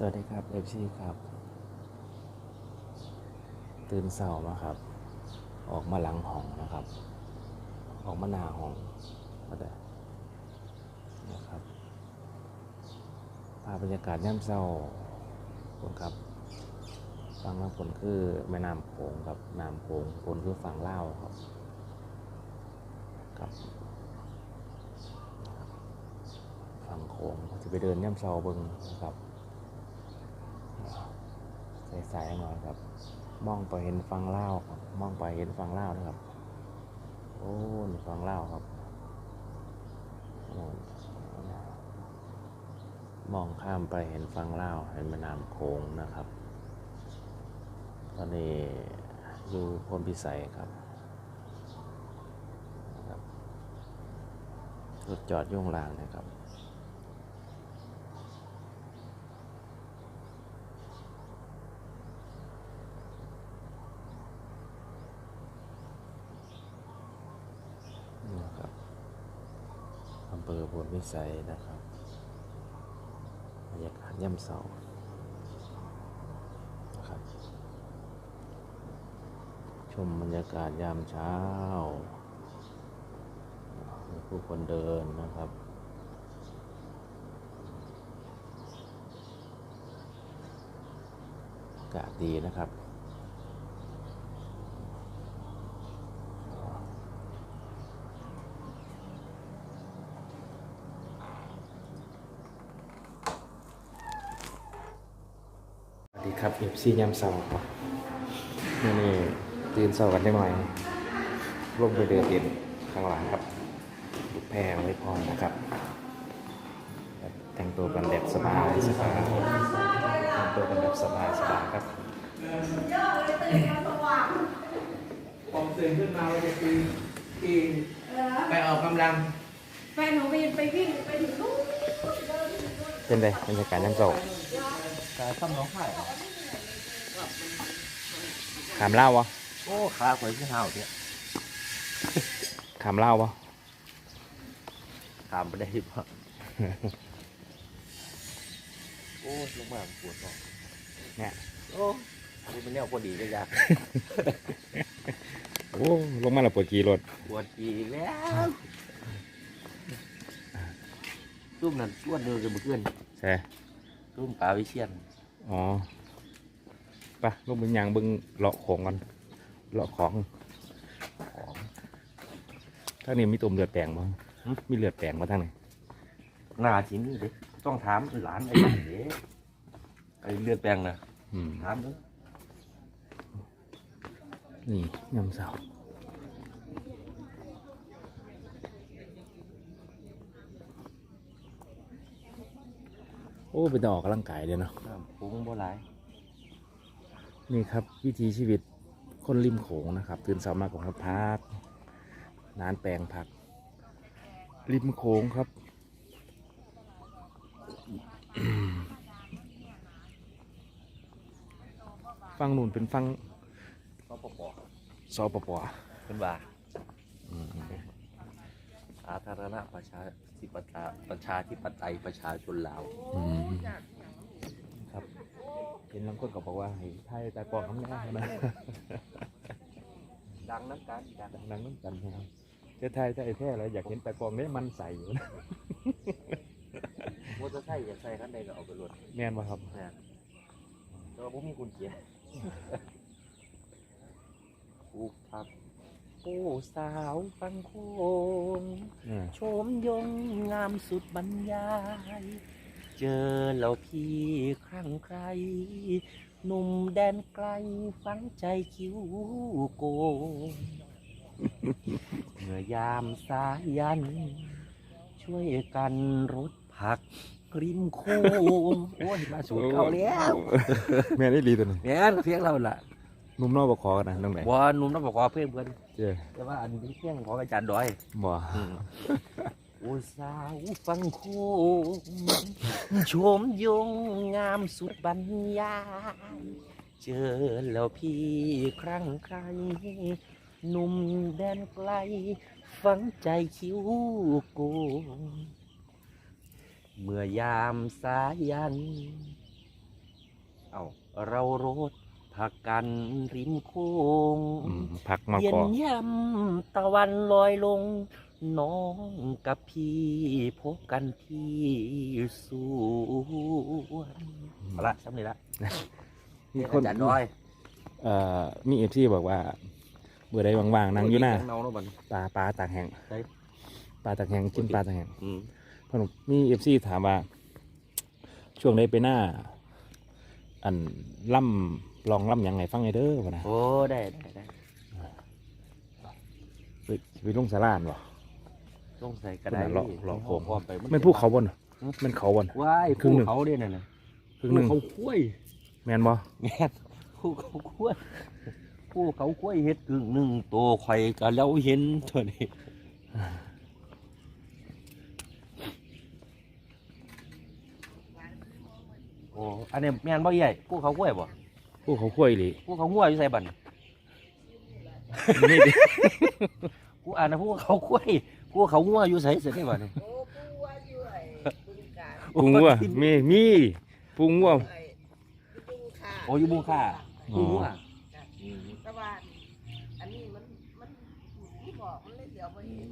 สวัสดีครับเอฟซีครับ ตื่นเสามาครับ ออกมาหลังห้องนะครับ ออกมาหน้าห้องก็ได้นะครับภาพบรรยากาศย่ำเศร้าคนครับฟังแล้วผลคือแม่น้ำโขงครับน้ำโขงผลคือฝั่งเล่าครับครับฝั่งโขงจะไปเดินย่ำเศร้าเบิงนะครับ ใสๆหน่อยครับ มองไปเห็นฟังเล่าครับ มองไปเห็นฟังเล่านะครับ โอ้นี่ฟังเล่าครับโอ้มองข้ามไปเห็นฟังเล่าเห็นแม่น้ำโขงนะครับ ตอนนี้อยู่พลพิสัยครับรถจอดยุ่งลางนะครับ นี่นะครับอำเภอพลวิสัยนะครับบรรยากาศย่ำเสานะครับชมบรรยากาศยามเช้ามีผู้คนเดินนะครับอากาศดีนะครับ ครับเอฟซียามเสาร์ครับนี่นี่ตื่นเสาร์กันได้หน่อยลงไปเดินเด่นข้างหลังครับลูกแพรไว้พร้อมนะครับ แต่งตัวกันแบบสบายสบายแต่งตัวกันแบบสบายสบายครับผมตื่นขึ้นมาว่าจะตีตีไปออกกำลังแฟนหนูไปไปวิ่งไปถึงนู้นเป็นไงบรรยากาศยามเสาร์แต่ซ้ำน้องไข่ ขามเล่าวะโอ้ขาข่อยขึ้นเท้าเนี่ยขามเล่าวะถามไปได้ปะโอ้ลงมาปวดท้องเนี่ยโอ้นี่เป็นแนวพอดีเลยจ้ะโอ้ลงมาแล้วปวดกีรถปวดจีแล้วตุ้มนั่นชวนเดินจะมาขึ้นใช่ตุ้มปลาวิเชียนอ๋อไปะลงไปยางเบึงเลาะของกันเลาะของของทางนี้มีตุ่มเลือดแปลงบ้างมีเลือดแปลงมาทางไหนหน้าชิ้นนี่ดิต้องถามหลานไอ้หลานเด้ไอ้เลือดแปลงนะอืมถามดูนี่ยำเสาโอ้ไปต่ออกกำลังกายเลยเนาะน้ำพุงบ่หลาย นี่ครับวิถีชีวิตคนริมโขงนะครับตื่นเช้ามากของพักนานแปลงผัก ริมโขงครับฟังนู่นเป็นฟังก็ปอกสปปๆเป็นว่าอืมสาธารณประชาธิปไตยประชาธิปไตยประชาชนลาวอืม เห็นบางคนก็บอกว่าให้ไทยตากองน้ำแน่นะดังน้ำกันดังดังๆน้ำกันนะครับเจ้าไทยไทยแท้เลยอยากเห็นตากองนี้มันใสอยู่นะมอเตอร์ไซค์อย่าใส่คันใดก็เอาไปรถแม่นป่ะครับนะแต่ว่าผมมีกุญแจปลูกผักผู้สาวฟังโคงอืมชมยงงามสุดบรรยาย เจอแล้วพี่ครั้งใคร หนุ่มแดนไกลฝังใจคิ้วโกงเมื่อยามสายัน ช่วยกันรถผักริมโค้งโอ้ยมาสูตรเก่าแล้วแม่นี่ดีตัวนี้แม่นเพียงเราล่ะหนุ่มนอกบกคอกันนะน้องไหนบอหนุ่มต้องบอกว่าเพื่อนเพื่อนเจ้แต่ว่าอันนี้เพียงของอาจารย์ดอยบ่โอ้ สาวฟังโคงชมยงงามสุดบรรยายเจอแล้วพี่ครั้งใครหนุ่มแดนไกล ฝังใจคิ้วโกงเมื่อยามสายัน เอาเรารถพักกันริมโค้งอืมพักมาเย็ก่นอนยำตะวันลอยลง น้องกับพี่พบกันที่สวนเอาละสำเร็จละมีคนอาจารย์น้อยเอ่อมีเอฟซีบอกว่าเบื่อใดว่างๆนั่งอยู่หน้าเนาแล้วบัดปลาปลาตากแห้งใช่ปลาตากแห้งกินปลาตากแห้งอืมเพราะหนูมีเอฟซีถามว่า ช่วงใดไปหน้า อันล่ำลองล่ำหยังไงฟังไงเด้อวะนะโอ้ได้ได้ได้ไปไปลงสารานวะลงใส่กระไดเลาะเลาะโค้งพร้อมไปแมันภูเขาบนแมันเขาบนว้ายครึ่งหนึ่งภูเขาเนี่ยน่ะนะครึ่งหนึ่งภูเขาคุ้ยแมนบ่แม่นภูเขาคุ้ยภูเขาคุ้ยเฮ็ดกึ่งหนึ่งตัวข่อยก็แล้วเห็นเท่านี้โอ้อันนี้แม่นบ่ใหญ่ภูเขาคุ้ยบ่ภูเขาขั้วอีหลีภูเขางัวอยู่ใส่บันนี่ดิกูอ่านนะภูเขาคุ้ย ภูเขางัวอยู่ใส่เสร็จได้บ่เนี่ยโอ้ปูว่าอยู่ไอ้บึงกาฬปูงัวมีมีปูงัว ไอ้บึงคาโอ้อยู่บุงค่าอ๋อภูงัวแต่ว่าอันนี้มันมันที่บอกมันเลยเดี๋ยวไปเห็น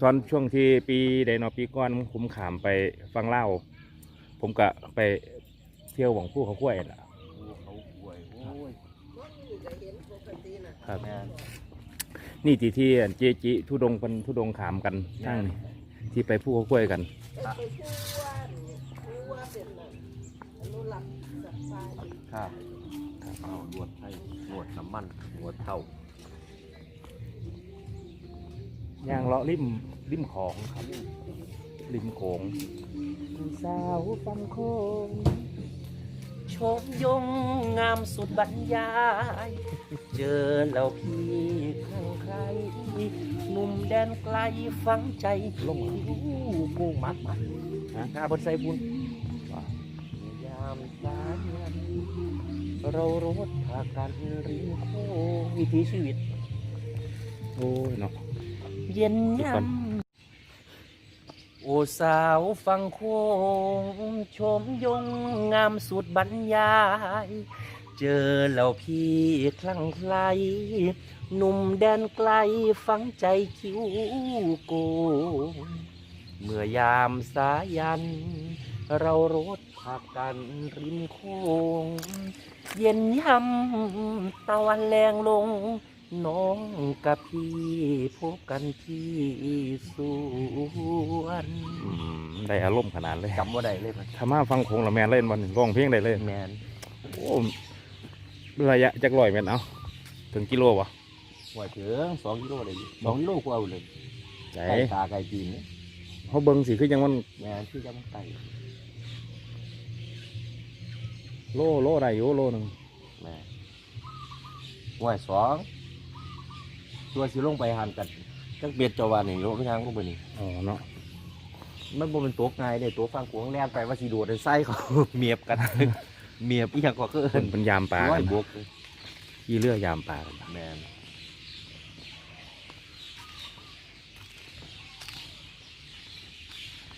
ตอนช่วงที่ปีไดโนปีก่อนผมขามไปฟังเล่าวผมก็ไปเที่ยวหวังภูเขาขั้วนั่นล่ะภูเขาคุ้ยโอ้ย มันนี่ก็เห็นปกติน่ะครับ แม่น นี่ที่ที่อันเจจิทุดงเพิ่นทุดงขามกันทั้งนี่ที่ไปภูเขาขั้วกันเอ้ยไปพูดว่าพูดว่าเป็นน่ะอนุรักษ์สัตว์ป่าดีครับเอานวดไทยนวดน้ำมันนวดเท่า ย่างเลาะริมริมของครับ ริมโขงสาวฟังโคง ชมยงงามสุดบรรยาย เจอแล้วพี่ข้างใครหนุ่มแดนไกลฝังใจลงกูมัดมัดฮะหาบนใส่บุญยามสายันเรารถพากันริมโค้งวิถีชีวิต โอ้ยเนาะเย็นเดี๋ยวยก่อนำโอสาวฟังโคงชมยงงามสุดบรรยาย เจอแล้วพี่คลั่งไคล้หนุ่มแดนไกลฝังใจคิ้วโกงเมื่อยามสายัน เรารถพากันริมโค้งเย็นยำตะวันแรงลง น้องกับพี่พบกันที่สวนอืมได้อารมณ์ขนาดเลยจำว่าได้เลยมันถ้ามาฟังโขงละแมนเล่นวันร้องเพลงได้เลยแมนโอ้ ระยะจักร้อยเมตรเอาถึงกิโลวะหัวเถึงสองกิโลเลยสองกิโลกว่าเลยใจไก่ตาไก่จีนเนี่ยเขาเบิ้งสิคือยังมันแมนที่จะมันไก่โลโลได้อยู่โลหนึ่งแมนหัวสองตัวสิลงไปหันกันจักเบียดเจาวานี่ลงไปทางลงไปนี่อ๋อเนาะมันบ่เป็นตัวง่ายเลยตัวฟังกวางแล่นไปว่าสิโดดในไส้เขาเมียบกัน เมียบอีหยังก็คือเป็นเป็นยามปลาร้อกัยนบวกขี่เรือยามปลากันแมน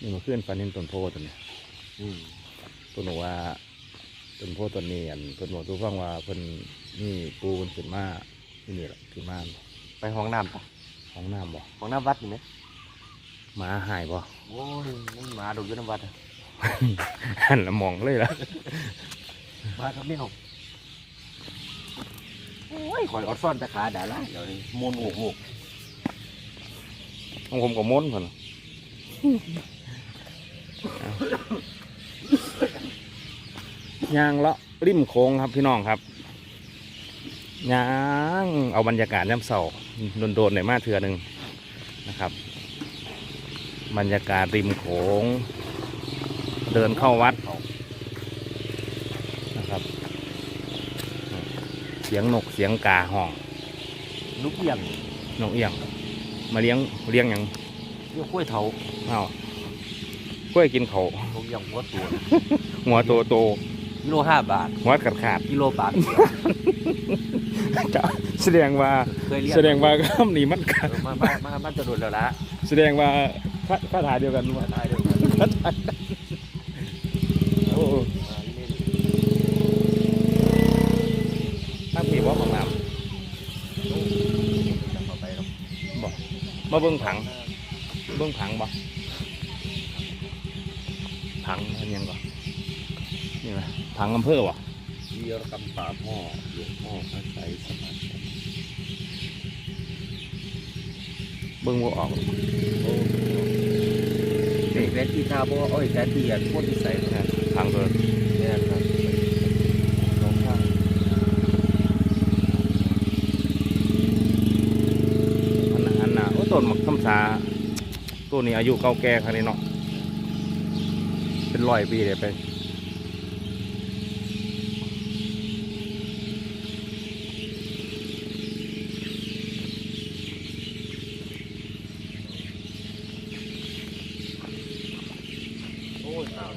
นี่มาขึ้นฟันนินต้นโพตัวเนี้ยอืมตัวหนูว่าต้นโพต้นนี้อันต้นหนูทุกฟังว่าเพิ่นนี่ปูมันขึ้นมาที่นี่แหละขึ้นมาไปห้องน้ำปะห้องน้ำบ่ห้องน้ำวัดนี่ไหมหมาหายบ่โอ้ยมันหมาดูอยู่น้ำวัดอะ หันละมองเลยล่ะ มาครับพี่น้องโอ้ยข่อยอดซ่อนตะขาด่าละเดี๋ยวนี้มูนโอกโอกของผมก็ม้วนเพิ่นย่างเลาะริมโค้งครับพี่น้องครับย่างเอาบรรยากาศย่ำเสาโดนๆหน่อยมาเถื่อหนึ่งนะครับ บรรยากาศริมโขง เดินเข้าวัดนะครับ เสียงนกเสียงกาห้องลูกเอียงนกเอียง มาเลี้ยงเลี้ยงหยังเรียกกล้วยเถาอ้าวกล้วยกินเขาวลูกเอียงหัวตัวหัวโตโตกิโลห้าบาทหัวขาดขาดกิโลบาทจะแสดงว่าเคยเรียกแสดงว่าคำนี้มันเออมามามามาจะโดนแล้วละแสดงว่าคาคาถาเดียวกันว่าได้เดี๋ยวกันโอ้มาเล่น มาเบิ่งผัง เบิ่งผังบ่ผังอันยังก่อนนี่ไหมผังอำเภอบ่วีรกรรมป่าหม้อหลวงพ่อพระไตรสมานเบิ่งบ่ออกโอ้นี่แม่ที่ท่าบ่อ้อยแต่ที่อันพ่นที่ใส่นะผังเพิ่นเนี่ยครับสองข้าง อันนั้นอันน่ะโอ้ ต้นหมักคำสาตัวนี้อายุเก่าแก่ขนาดนี้เนาะเป็นร้อยปีเลยไปโอ้ยสาว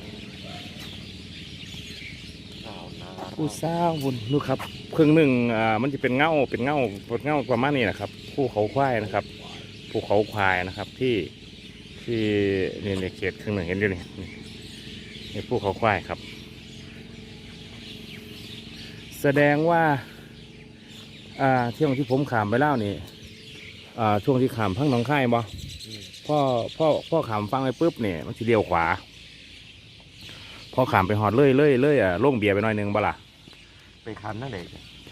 สาวนาผู้สร้างบุญนู่ครับครึ่งหนึ่งอ่ามันจะเป็นเงาเป็นเงาเป็นเงาประมาณนี้นะครับภูเขาควายนะครับ ภูเขาควายนะครับที่ที่นี่ในเขตครึ่งหนึ่งเห็นอยู่นี่นี่นี่ภูเขาควายครับ แสดงว่าอ่าช่วงที่ผมขามไปแล้วนี่อ่าช่วงที่ขามพังหนองค่ายบ่อืมพ่อพ่อพ่อขามฟังไปปุ๊บเนี่ยมันจะเลี้ยวขวาพอขามไปหอดเลื่อยเลื่อยเลื่อยอะลงเบียร์ไปหน่อยหนึงบ่ล่ะไปคันนั่นเลย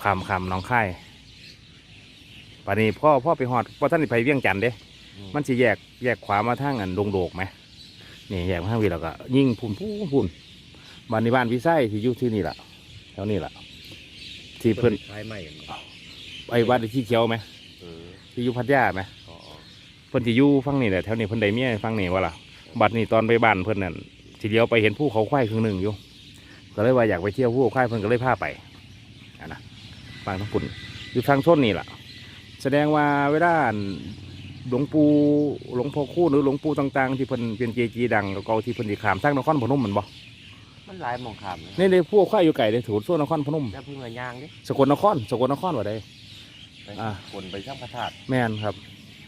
ขามขามหน้องค่าย ป่านนี้พ่อพ่อไปหอดพ่อท่านสิไปเวียงจันทน์เด้ มันสิแยกแยกขวามาทางอันดงโดกไหมนี่แยกมาทางวีแล้วก็ ยิ่งพุ่นพุ่นพุ่นบ้านในบ้านพี่ไส้ที่อยู่ที่นี่แหละแถวนี้แหละที่เพิ่นคล้ายใหม่กันบ่ไอ้บ้านที่เขียวไหมเออที่อยู่พัทยาไหมอ๋อเพิ่นที่อยู่ฟังนี่แหละแถวนี้เพิ่นได้เมียฟังนี่ว่าล่ะบัดนี้ตอนไปบ้านเพิ่นนั่นทีเดียวไปเห็นภูเขาควายครึ่งหนึ่งอยู่ก็เลยว่าอยากไปเที่ยวภูเขาควายเพิ่นก็เลยพาไปอะนะฟังทั้งคุณอยู่ทางชนนี่แหละ แสดงว่าเวลาอั่นหลวงปู่หลวงพ่อคู่หรือหลวงปู่ต่างๆ ที่เพิ่นเป็นเจจีดังเก่าๆที่เพิ่นสิขามทางนครพนมแมันบ่มันหลายหมองขามเลยนี่เลยพวกควายอยู่ไก่เลยถูกส่วนนครพนมแล้วเพิ่งมายางดิสกลนครสกลนครว่าได้ไปอ่า คนไปช่างพระธาตุแม่นครับ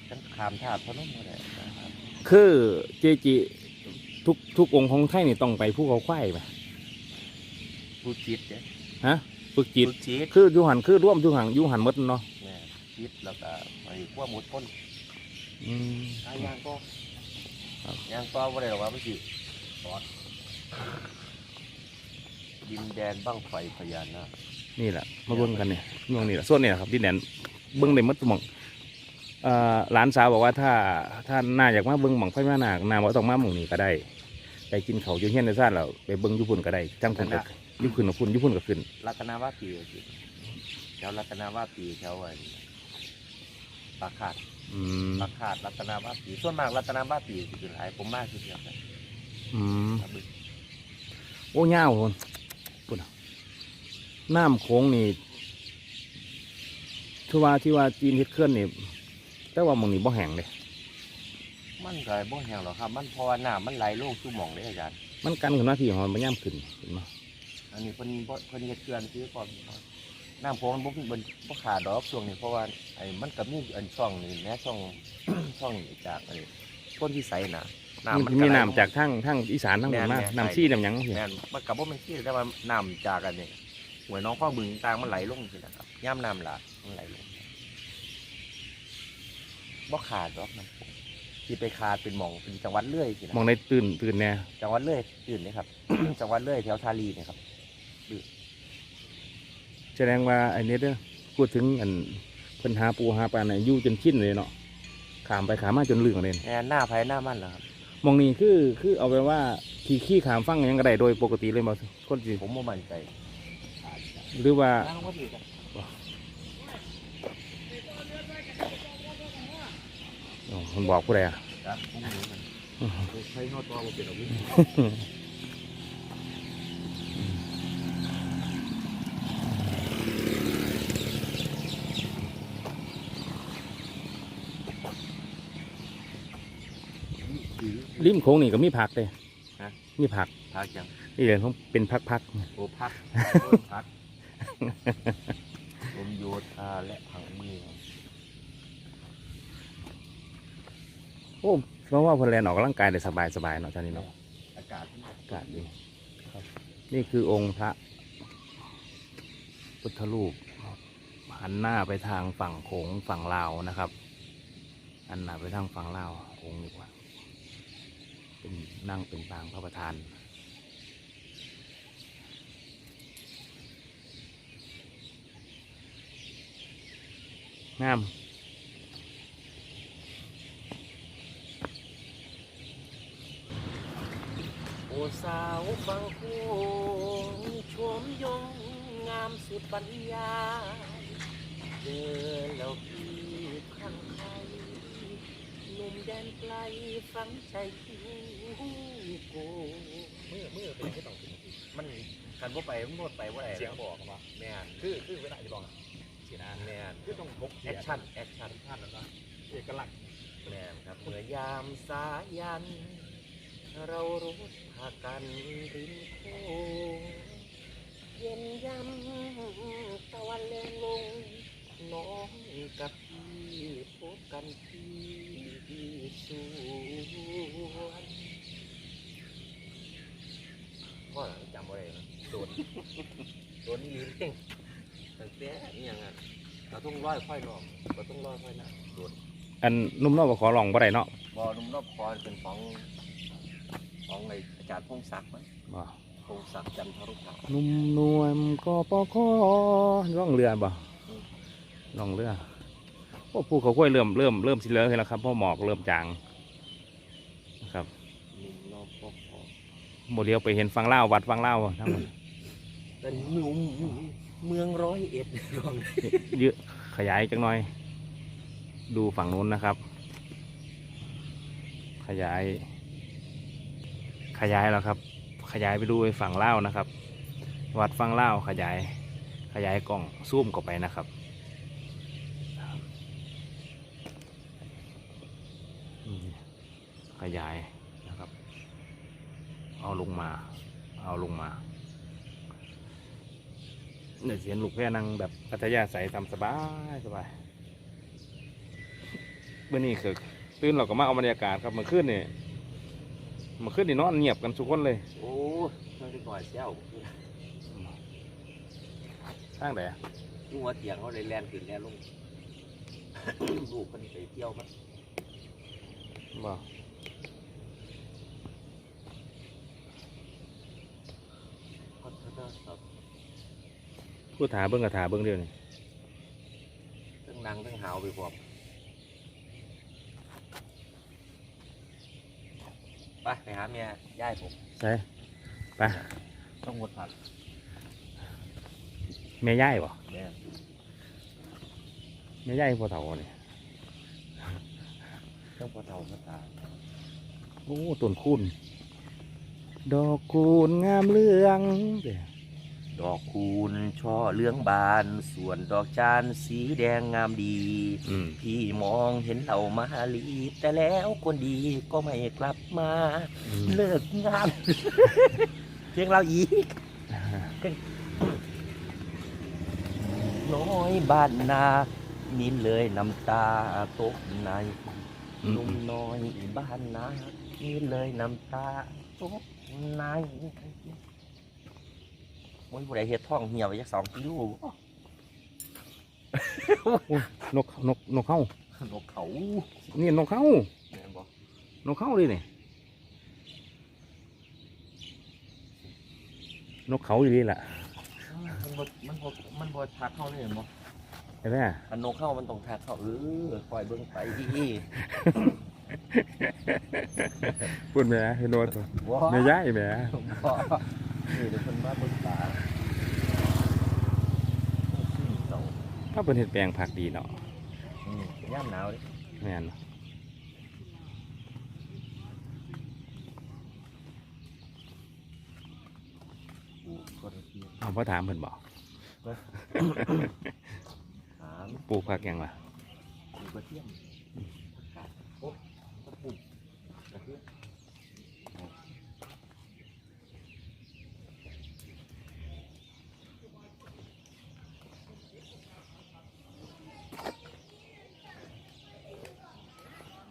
ช่างขามธาตุพนมก็ได้นะครับคือเจจีทุกทุกองค์ของไทยนี่ต้องไปภูเขาควายไหมผู้จิตเนี่ยฮะฝึกจิตผู้จิตคืออยูหันคือร่วมอยูหันอยูหันหมดเนาะ แม่จิตแล้วก็ไปขั้วหมดพ้นอืมทางยางก็ครับยางก็ว่าได้หรอกว่ามันสิปอดดินแดนบ้างไฟพญานาคนี่แหละมาเบิ่งกันเนี่ยเมืองนี่แหละส่วนนี่แหละครับที่แดนเบิ่งได้หมดทุกหมองเอ่อหลานสาวบอกว่าถ้าถ้าน่าอยากมาเบิ่งหมองไฟมานาคนาว่าต้องมาหมองนี้ก็ได้ไปกินเขาวอยู่เฮียนในซ่านแล้วไปเบิ่งอยุพุ่นก็ได้จังพุ่นก็อยุพุ่นกับพุ่นอยุพุ่นก็ขึ้นรัตนาวาปีสิแถวรัตนาวาปีแถวไอ้ ปากขาดอืมปากขาดรัตนาวาปีส่วนมากรัตนาวาปีสิเป็นหลายผมมากที่สุดครับอืมครับบึกโอ้ยาวพุ่นพุ่นน่ะน้ำโขงนี่ที่ว่าที่ว่าจีนเฮ็ดเคลื่อนนี่แต่ว่าหมองนี้บ่แห้งเลยมันก็บ่แห้งหรอกครับ มันเพราะว่าน้ำมันไหลลงสู่หม่องเลยอาจารย์มันกันขึ้นมาที่หอนมันย่ำขึ้นเห็นไหมอันนี้เพิ่นบ่เพิ่นเฮ็ดเขื่อนคือก่อนน้ำโพมันบ่มีบ่บ่ขาดดอกช่วงนี้เพราะว่าไอ้มันก็มีอันช่องนี่แม้ช่อง ช่องนี่จากไอ้ต้นที่ใสน่ะมันก็มีไหลน้ำจากทั้งทั้งอีสานทั้งหมดแม่มานแม่น้ำซี่น้ำหยังเหี้ยแม่นมันก็บ่แม่นที่แต่ว่าน้ำจากอันนี้หวยน้องข้อบึงต่างมันไหลลงสินะครับย่ำน้ำหลากมันไหลลงบ่ขาดดอกน้ำโขงที่ไปขาดเป็นหม่องเป็นจังหวัดเรื่อยสินะมองในตื่นตื่นแน่จังหวัดเลยตื่นเลยครับจังหวัดเลยแถวทารีเนะครับ แสดงว่าไอ้เนี้ยเด้อพูดถึงอันเพิ่นหาปูหาปลาเนี่ยอยู่จนชินเลยเนาะขามไปขามมาจนลืมเลยแอนหน้าภายหน้ามันเหรอครับมองนี่คือคือเอาไปนว่าขี่ขี้ขามฟังหยังก็ได้โดยปกติเลยมาคนสิผมบ่มั่นใจ หรือว่านั่งว่าดีกันอ๋อมันบอกผู้ใดอะครับผมรู้มันใช้นอตัวมาเป็นอาวุธ ริมโค้งนี่ก็มีผักเลยมีผักพักยังนี่เดี๋ยวเขาเป็นพักโอ้พักพักลมโยธาและผังเมืองๆโอ้เพราะว่าเพนแลนออกกำลังกายได้สบายสบายๆเนาะท่านนี้เนาะอากาศอากาศดีครับ นี่คือองค์พระพุทธรูปหันหน้าไปทางฝั่งโขงฝั่งลาวนะครับอันหนาไปทางฝั่งลาวองค์ดีกว่า เป็นนั่งเป็นปางพระประธาน งามโอ้สาวบางโคงชมยงงามสุดบรรยายเจอแล้วพี่ครั้งใครหนุ่มแดนไกลฟังใจคิวโก มือมือเป็นที่ต้องกินมันคันว่าไปมันนวดไปว่าไหนเสียงบอกว่าแมนคือคือเวลาที่บอกอะเสียนแมนคือต้องพกแอคชั่นแอคชั่นท่านนั้นนะเอกลักษณ์แมนครับเมื่อยามสายัน เรารู้พากันริมโค้งเย็นยำตะวันแรงลงน้องกับพี่พบกันที่สวน พ่อหลังจำไว้เลยนะโดนโดนนี่ลืมเต้งตั้งแต่นี่ยังอะเราต้องร้อยค่อยนอมเราต้องร้อยค่อยนะโดนอันนุ่มนอกขอลองบ่ได้เนาะบอนุ่มรอบคอนเป็นของของไออาจารย์พงศักดิ์มั้งบ่พงศักดิ์จันทรุขาวนุ่มนวลก็ปอคอล่องเรือบ่ล่องเรือโอ้ภูเขากล้วยเริ่มเริ่มเริ่มสิเลอะขึ้นแล้วครับเพราะหมอกเริ่มจางนะครับ นุ่มรอบคอ โมเดียวไปเห็นฟังเล่าววัดฟังเล่าวทั้งหมดเป็นหนุ่มเมืองร้อยเอ็ดลองเยอะขยายจังหน่อย ดูฝั่งนู้นนะครับ ขยาย ขยายแล้วครับ ขยายไปดูไอ้ฝั่งเล่าวนะครับ วัดฝั่งเล่าวขยาย ขยายกล้องซูมเข้าไปนะครับนี่ขยายนะครับ เอาลงมา เอาลงมาเนี่ยเสียนลูกแพร่นั่งแบบพัทยาใสทำสบายสบายเมื่อนี้คือตื่นเราก็มาเอาบรรยากาศครับเมื่อคืนนี่เมื่อคืนนี่นอนเงียบกันทุกคนเลย โอ้น้องที่ก่อยเซลทางไหนยุ่งหัวเตียงเขาเลยแลนขึ้นแลนลงลูกคนไปเที่ยวมั้งบ่ ก็เท่านั้นครับ พูดถาเบิ้งกับถาเบิ้งเดียวนี่ทั้งนางทั้งหาวไปพร้อมไปไปหาเมียย่ายผมใช่ไปต้องหมดผักแม่ย่ายบ่แม่แม่ย่ายพ่อเฒ่าเนี่ยต้องพอเท่าพอตาโอ้ต้นคูณดอกคูณงามเรื่องเด้อ ดอกคูณช่อเหลืองบาน ส่วนดอกจานสีแดงงามดี อืม พี่มองเห็นเหล่ามาลี แต่แล้วคนดีก็ไม่กลับมาอืมเลิกงาน เพียงเราอีก น้อยบ้านนามีเลยน้ำตาตกในอืมหนุ่มน้อยบ้านนามีเลยน้ำตาตกในโอ้ยผู้ใดเฮ็ดท้องเหี่ยวไปจักสองกิโลนกนกนกเข้า นกเขานี่นกเข้าแม่นบ่นกเข้าดิเนี่ยนกเขาอยู่นี่แหละมันบ่มันบ่มันบ่ทักเข้าเลยเห็นบ่เห็นไหมอันนกเข้ามันต้องทักเข้าเออคอยเบิ่งไปดีพูดแหม่เห็นโดนว้าแม่ย่ายแหม่บ่นี่เดี๋ยวเพิ่นมาเบิ่งตาเจ้า ถ้าเป็นเห็ดแปลงผักดีเนาะอืมย่ามหนาวดิแม่นปลูกคนเทียมเอาพ่อถามเพิ่นบอก ถามปลูกผักหยังล่ะ ปลูกกระเทียมผักกาดโอ้ตะปลูกกระเทียม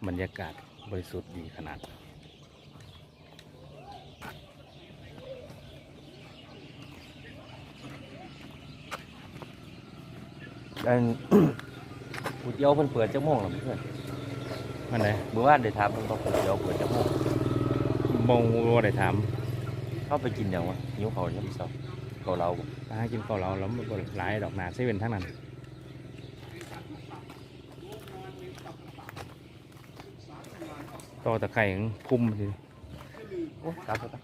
บรรยากาศบริสุทธิ์ดีขนาด อันกูเดียวเพิ่นเปิดจักโมงหรอเพื่อนวันไหนเมื่อวานได้ถามเพิ่นบอกเดี๋ยวเปิดจะโมงบงบ่ได้ถามเข้าไปกินอย่างวะหิวเขาเนี่ยพี่สาวเขาเราบ่ถ้าให้กินข้าวเราแล้วมันบ่หลายดอกหนาเซเว่นทั้งนั้น ต่อตะไคร้ของคุมสิโอ้กลับไปปะ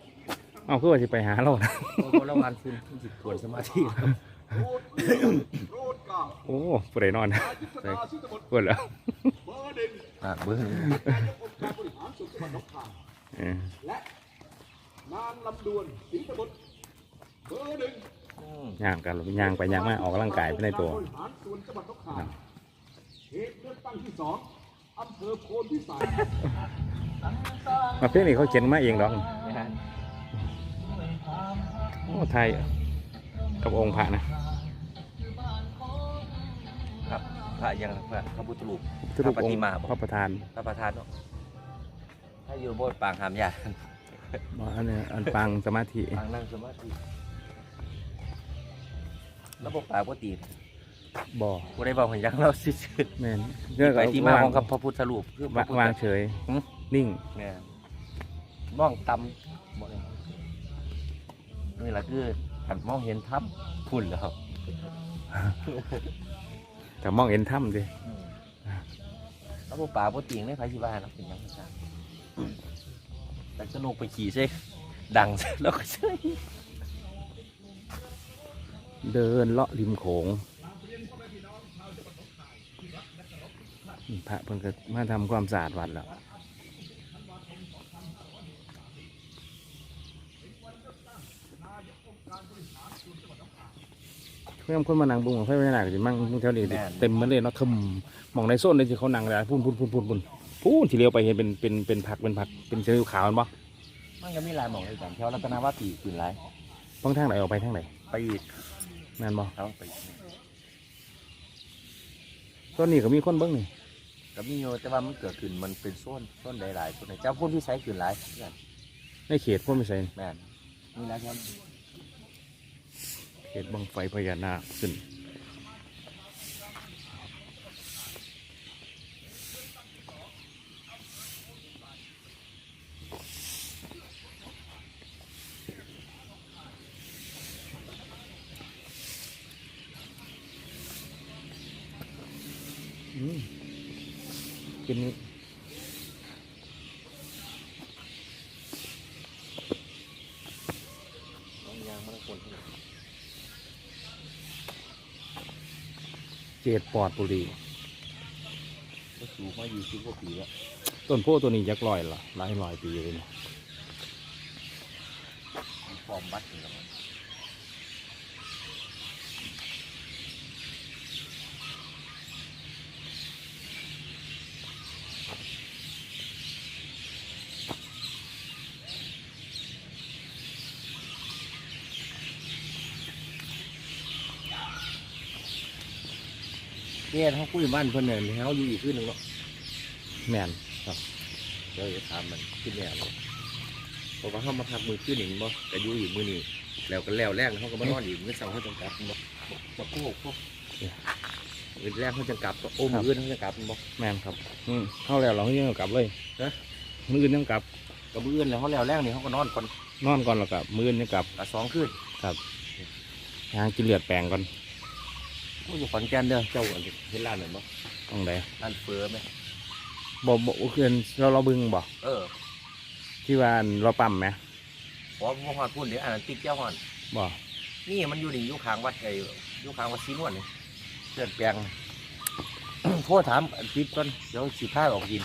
เอาคือว่าสิไปหาเรานะโอ้โหแล้วงานคืนจิตทวนสมาธิครับโอ้ผู้ใดนอนเปิดแล้วอะเบอร์หนึ่งเออนางลำดวนสิงห์ตบุตรเบอร์หนึ่งอืมย่างกันย่างไปย่างมาออกกำลังกายไปในตัวบริหารส่วนจังหวัดนครเขตเลือกตั้งที่สอง อำเภอโพนพิสัยมาเพลงนี้เขาเขียนมาเองดอกไม่ทันโอ้ไทยกับองค์พระนะ ครับพระยังพระพระพุทธรูปทุกพระปองฏิค์มาบ่พระประธานพระประธานเนาะถ้าอยู่โบสถ์ปางหามยาบ่อันนี้อันปังสมาธิปางนั่งสมาธิแล้วบอกปากว่าตี นบ่กูได้บอกเห็นยังเราซื่อแม่นๆที่ไปที่มาของกับพระพุทธรูปคือพวาระพุทธ วางเฉยหืมนิ่งแม่มองตำบอกเลยนี่แหละคือหันมองเห็นทับพุ่นแล้ว แต่มองเห็นถ้ำดิแล้วพวกป่าพวกตีงได้พายที่บ้านเนาะเป็นยังไงกันแต่สนุกไปขี่ใช่ดังแล้วก็ใช่เดินเลาะริมโขง พระเพิ่นก็มาทำความสะอาดวัดแล้วเพื่อนคนมานั่งบุ้งไฟไม่น่าจะมั่งบุ้งแถวนี้ดิเต็มมันเลยเนาะทึมมองในโซนเลยที่เขานั่งเลยพุ่นพุ่นพุ่นพุ่นพุ่นพุ่นที่เลี้ยวไปเห็นเป็นเป็นเป็นผักเป็นผักเป็นเชลขาวเห็นปะมันก็มีหลายหมองเลยกันแถวรัตนวาปีคืนไรบางทางไหนออกไปทางไหนไปอีกนั่นบ่เขาไปอีกต้นนี้ก็มีคนเบิ้งนี่ ก็มีอยู่แต่ว่ามันเกิดขึ้นมันเป็นโซนโซนหลายๆคนเจ้าพ่นที่ใช้คืนไรเพื่อนในเขตพ่นไม่ใช่แม่นมีแล้วครับเขตบังไฟพญานาคขึ้นอืม กินนี้น้องยางมันคนเจดปอดบุรีก็สูงมาอยู่สิบกว่าปีแล้วต้นโพตัวนี้ยักษ์ลอยเหรอหลายลอยปีเลยนะมีฟอร์มบัตรอยู่แล้ นเนี่ยเขาคุยบ้านเพื่อนเนี่ยเขาอยู่อีกขึ้นหนึ่งเนาะแมนเดี๋ยวจะถามมันขึ้นแน่เลยเพราะว่าเขามาพักมือขึ้นหนึ่งบ่แต่อยู่อีกมือนี่แล้วก็แล้วแรกเขาก็มานอนอีกมือเสาร์เขาจังกลับบ่บ่โคกพวกมือแรกเขาจังกลับโอ้มืออื่นเขาจังกลับบ่แมนครับอืมเข้าแล้วเรายังกลับเลยฮะมืออื่นยังกลับกับมืออื่นแล้วเขาแล้วแรกนี่เขาก็นอนก่อนนอนก่อนแล้วกับมืออื่นยังกลับกับสองขึ้นทางกินเลือดแปลงก่อน ผู้อยู่ขอนแก่นเด้อเจ้าเห็นร้านไหนบ่ตรงไหนร้านเฟอไหมบ่บ่คือเราเราบึงบ่เออที่ว่าอันเราปั๊มไหมเพราะว่าฮอดพุ่นเดี๋ยวอันนั้นติดเจ้าฮอนบ่นี่มันอยู่นี่อยู่ข้างวัดไอ้อยู่ข้างวัดศรีนวลนี่เลือดแปลงโทรถามติดก่อนเดี๋ยวสิพาออกกิน